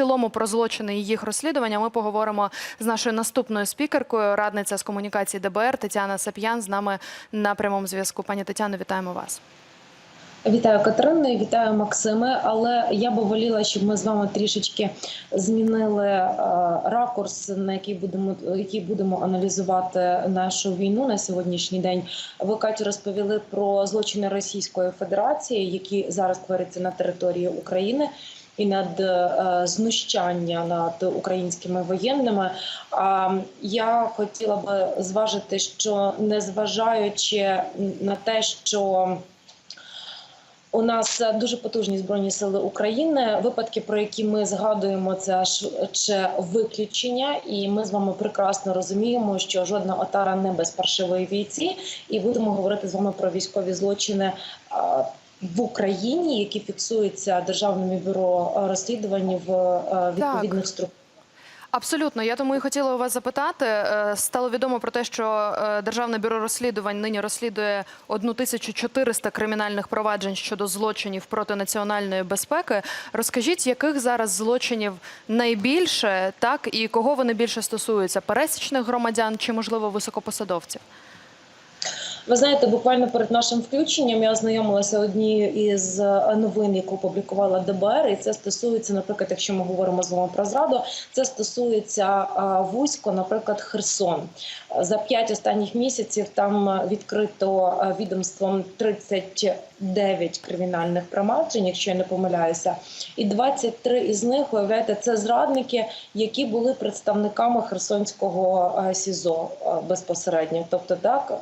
цілому про злочини і їх розслідування ми поговоримо з нашою наступною спікеркою, радниця з комунікації ДБР Тетяна Сап'ян з нами на прямому зв'язку. Пані Тетяно, вітаємо вас. Вітаю Катерини, вітаю Максиме. Але я би воліла, щоб ми з вами трішечки змінили е, ракурс, на який будемо який будемо аналізувати нашу війну на сьогоднішній день. Ви Катю розповіли про злочини Російської Федерації, які зараз творяться на території України. І над е, знущання над українськими воєнними. А я хотіла би зважити, що незважаючи на те, що у нас дуже потужні збройні сили України. Випадки, про які ми згадуємо, це ще виключення, і ми з вами прекрасно розуміємо, що жодна отара не без паршивої війці, і будемо говорити з вами про військові злочини. В Україні, які фіксуються державним бюро розслідувань в е, відповідних структурах. Абсолютно, я тому і хотіла у вас запитати. Е, Стало відомо про те, що е, Державне бюро розслідувань нині розслідує 1400 кримінальних проваджень щодо злочинів проти національної безпеки. Розкажіть, яких зараз злочинів найбільше, так і кого вони більше стосуються? Пересічних громадян чи можливо високопосадовців? Ви знаєте, буквально перед нашим включенням я ознайомилася однією із новин, яку опублікувала ДБР, і це стосується, наприклад, якщо ми говоримо з вами про зраду, це стосується вузько, наприклад, Херсон. За п'ять останніх місяців там відкрито а, відомством 39 кримінальних проваджень, якщо я не помиляюся, і 23 із них, уявляєте, це зрадники, які були представниками Херсонського СІЗО безпосередньо, тобто так.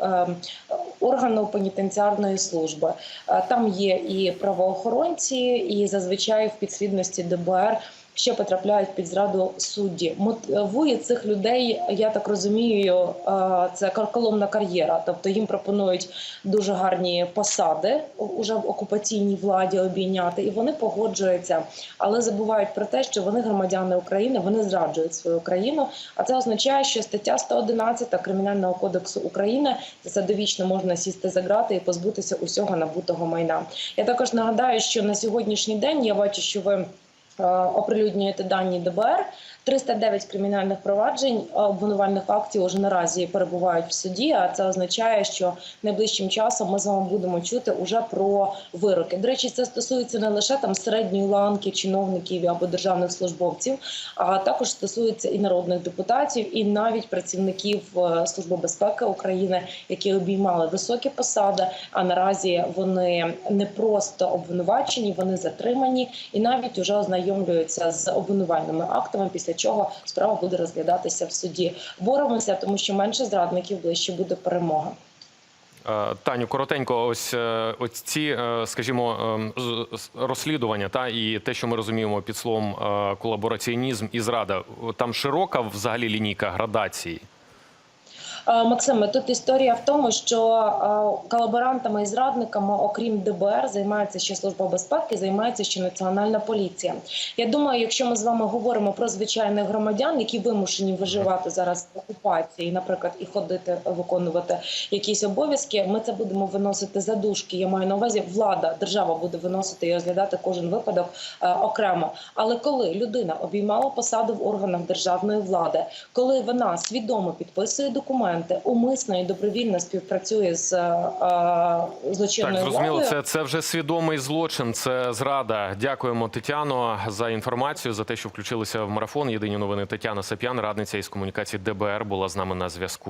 Органу пенітенціарної служби. Е, Там є і правоохоронці, і зазвичай в підслідності ДБР. Що потрапляють під зраду судді, мотивує цих людей. Я так розумію, е, це карколомна кар'єра. Тобто їм пропонують дуже гарні посади уже в окупаційній владі обійняти, і вони погоджуються, але забувають про те, що вони громадяни України, вони зраджують свою країну. А це означає, що стаття 111 кримінального кодексу України це довічно можна сісти за грати і позбутися усього набутого майна. Я також нагадаю, що на сьогоднішній день я бачу, що ви е, оприлюднюєте дані ДБР. 309 кримінальних проваджень обвинувальних актів уже наразі перебувають в суді. А це означає, що найближчим часом ми з вами будемо чути уже про вироки. До речі, це стосується не лише там середньої ланки чиновників або державних службовців, а також стосується і народних депутатів, і навіть працівників е, служби безпеки України, які обіймали високі посади. А наразі вони не просто обвинувачені, вони затримані і навіть уже ознайомлюються з обвинувальними актами. Після чого справа буде розглядатися в суді. Боремося, тому що менше зрадників ближче буде перемога. Таню, коротенько, ось е, ось ці, е, скажімо, ем, розслідування та і те, що ми розуміємо під словом е, колабораціонізм і зрада. Там широка взагалі лінійка градації. Е, Максиме, тут історія в тому, що е, колаборантами і зрадниками, окрім ДБР, займається ще служба безпеки, займається ще національна поліція. Я думаю, якщо ми з вами говоримо про звичайних громадян, які вимушені виживати зараз в окупації, наприклад, і ходити виконувати якісь обов'язки, ми це будемо виносити за дужки. Я маю на увазі, влада, держава буде виносити і розглядати кожен випадок е, окремо. Але коли людина обіймала посаду в органах державної влади, коли вона свідомо підписує документи, умисно і добровільно співпрацює з е, е, злочинною Так, зрозуміло, це, це вже свідомий злочин, це зрада. Дякуємо, Тетяно, за інформацію, за те, що включилися в марафон. Єдині новини Тетяна Сап'ян, радниця із комунікації ДБР, була з нами на зв'язку.